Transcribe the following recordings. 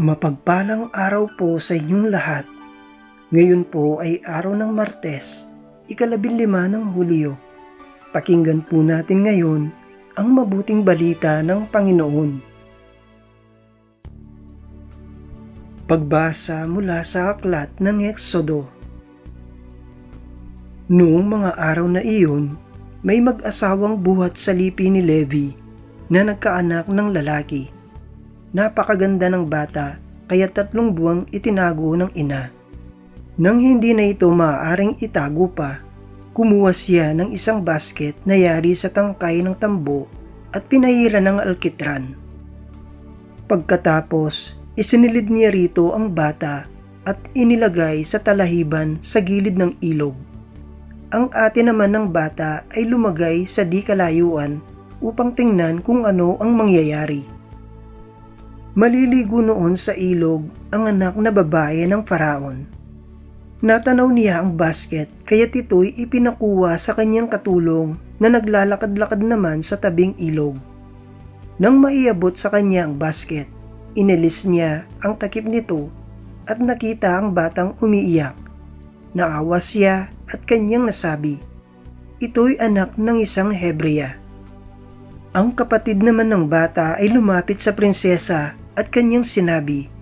Mapagpalang araw po sa inyong lahat. Ngayon po ay araw ng Martes, ikalabing lima ng Hulyo. Pakinggan po natin ngayon ang mabuting balita ng Panginoon. Pagbasa mula sa aklat ng Eksodo Noong mga araw na iyon, may mag-asawang buhat sa lipi ni Levi na nagkaanak ng lalaki. Napakaganda ng bata kaya tatlong buwang itinago ng ina. Nang hindi na ito maaaring itago pa, kumuha siya ng isang basket na yari sa tangkay ng tambo at pinahira ng alkitran. Pagkatapos, isinilid niya rito ang bata at inilagay sa talahiban sa gilid ng ilog. Ang ate naman ng bata ay lumagay sa di kalayuan upang tingnan kung ano ang mangyayari. Maliligo noon sa ilog ang anak na babae ng faraon. Natanaw niya ang basket kaya ito'y ipinakuha sa kanyang katulong na naglalakad-lakad naman sa tabing ilog. Nang maiabot sa kanya ang basket, inilis niya ang takip nito at nakita ang batang umiiyak. Naawa siya at kanyang nasabi, Ito'y anak ng isang Hebreya. Ang kapatid naman ng bata ay lumapit sa prinsesa at kanyang sinabi,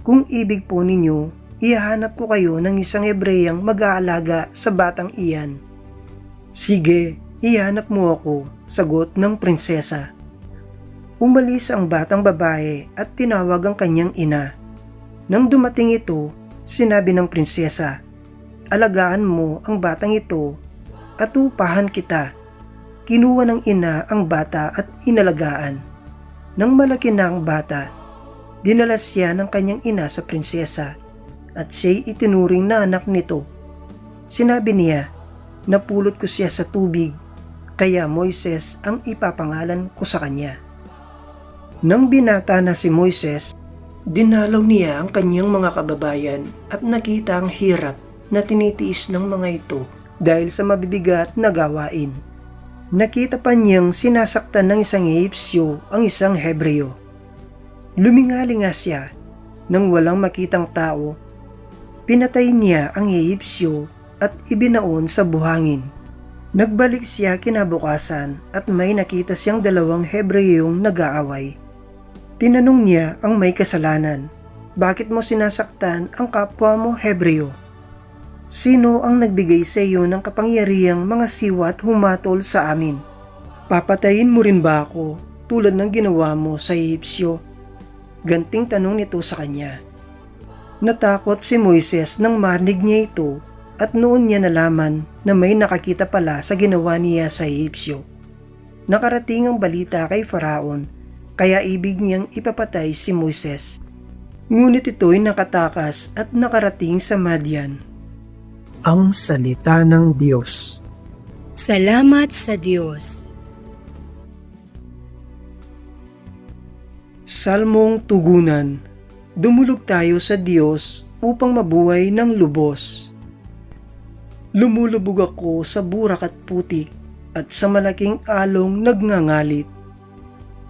Kung ibig po ninyo, ihahanap ko kayo ng isang Hebreyang mag-aalaga sa batang iyan. Sige, ihanap mo ako, sagot ng prinsesa. Umalis ang batang babae at tinawag ang kanyang ina. Nang dumating ito, sinabi ng prinsesa, alagaan mo ang batang ito at upahan kita. Kinuha ng ina ang bata at inalagaan. Nang malaki na ang bata, dinala siya ng kanyang ina sa prinsesa at siya'y itinuring na anak nito. Sinabi niya, napulot ko siya sa tubig, kaya Moises ang ipapangalan ko sa kanya. Nang binata na si Moises, dinalaw niya ang kanyang mga kababayan at nakita ang hirap na tinitiis ng mga ito dahil sa mabibigat na gawain. Nakita pa niyang sinasaktan ng isang Egyptyo ang isang Hebreo. Lumingali nga siya nang walang makitang tao. Pinatay niya ang Egyptyo at ibinaon sa buhangin. Nagbalik siya kinabukasan at may nakita siyang dalawang Hebreyong nag-aaway. Tinanong niya ang may kasalanan, Bakit mo sinasaktan ang kapwa mo Hebreo? Sino ang nagbigay sa iyo ng kapangyarihang mga siwat humatol sa amin? Papatayin mo rin ba ako tulad ng ginawa mo sa Egyptyo? Ganting tanong nito sa kanya. Natakot si Moises nang marinig niya ito at noon niya nalaman na may nakakita pala sa ginawa niya sa Egyptyo. Nakarating ang balita kay Faraon kaya ibig niyang ipapatay si Moises. Ngunit ito'y nakatakas at nakarating sa Madian. Ang Salita ng Diyos. Salamat sa Diyos. Salmong Tugunan Dumulog tayo sa Diyos upang mabuhay ng lubos. Lumulubog ako sa burak at putik at sa malaking along nagngangalit.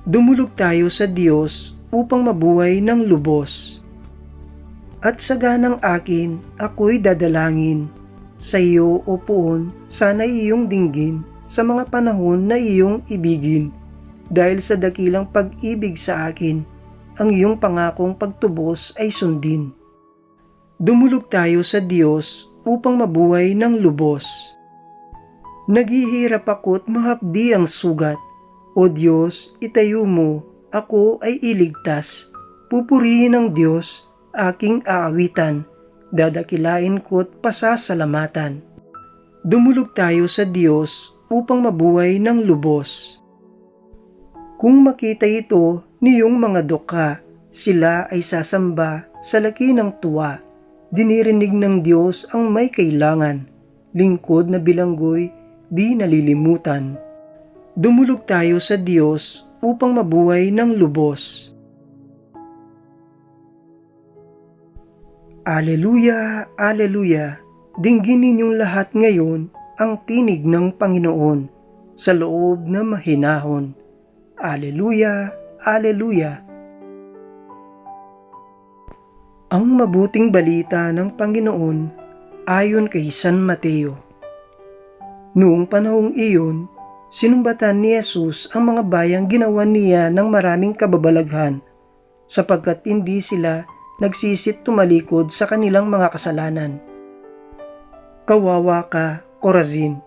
Dumulog tayo sa Diyos upang mabuhay ng lubos. At sa ganang akin, ako'y dadalangin. Sa iyo, O Poon, sana iyong dinggin sa mga panahon na iyong ibigin. Dahil sa dakilang pag-ibig sa akin, ang iyong pangakong pagtubos ay sundin. Dumulog tayo sa Diyos upang mabuhay ng lubos. Naghihirap ako't mahapdi ang sugat. O Diyos, itayo mo, ako ay iligtas. Pupurihin ng Diyos, aking aawitan. Dadakilain ko't pasasalamatan. Dumulog tayo sa Diyos upang mabuhay ng lubos. Kung makita ito niyong mga dukha, sila ay sasamba sa laki ng tuwa. Dinirinig ng Diyos ang may kailangan. Lingkod na bilanggoy, di nalilimutan. Dumulog tayo sa Diyos upang mabuhay ng lubos. Aleluya, Aleluya! Dinggin ninyong lahat ngayon ang tinig ng Panginoon sa loob na mahinahon. Aleluya, Aleluya! Ang mabuting balita ng Panginoon ayon kay San Mateo. Noong panahong iyon, sinumbatan ni Jesus ang mga bayang ginawa niya ng maraming kababalaghan sapagkat hindi sila nagsisit tumalikod sa kanilang mga kasalanan. Kawawa ka, Corazin.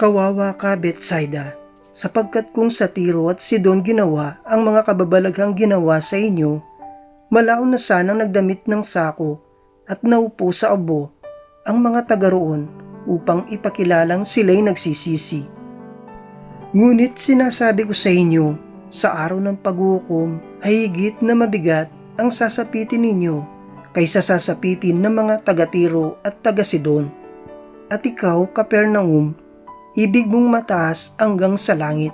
Kawawa ka, Bethsaida. Sapagkat kung sa Tiro at Sidon ginawa ang mga kababalaghang ginawa sa inyo, malaon na sanang nagdamit ng sako at naupo sa abo ang mga taga roon upang ipakilalang sila'y nagsisisi. Ngunit sinasabi ko sa inyo, sa araw ng paghukom ay higit na mabigat ang sasapitin ninyo kaysa sasapitin ng mga taga-Tiro at taga-Sidon. At ikaw, Kapernaum, ibig mong mataas hanggang sa langit.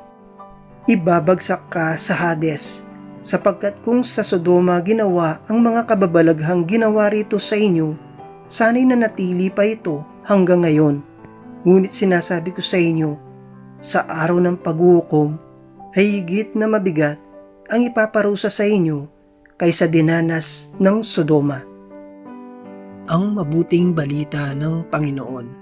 Ibabagsak ka sa Hades, sapagkat kung sa Sodoma ginawa ang mga kababalaghang ginawa rito sa inyo, sana'y nanatili pa ito hanggang ngayon. Ngunit sinasabi ko sa inyo, sa araw ng paghukom ay higit na mabigat ang ipaparusa sa inyo kaysa dinanas ng Sodoma. Ang mabuting balita ng Panginoon.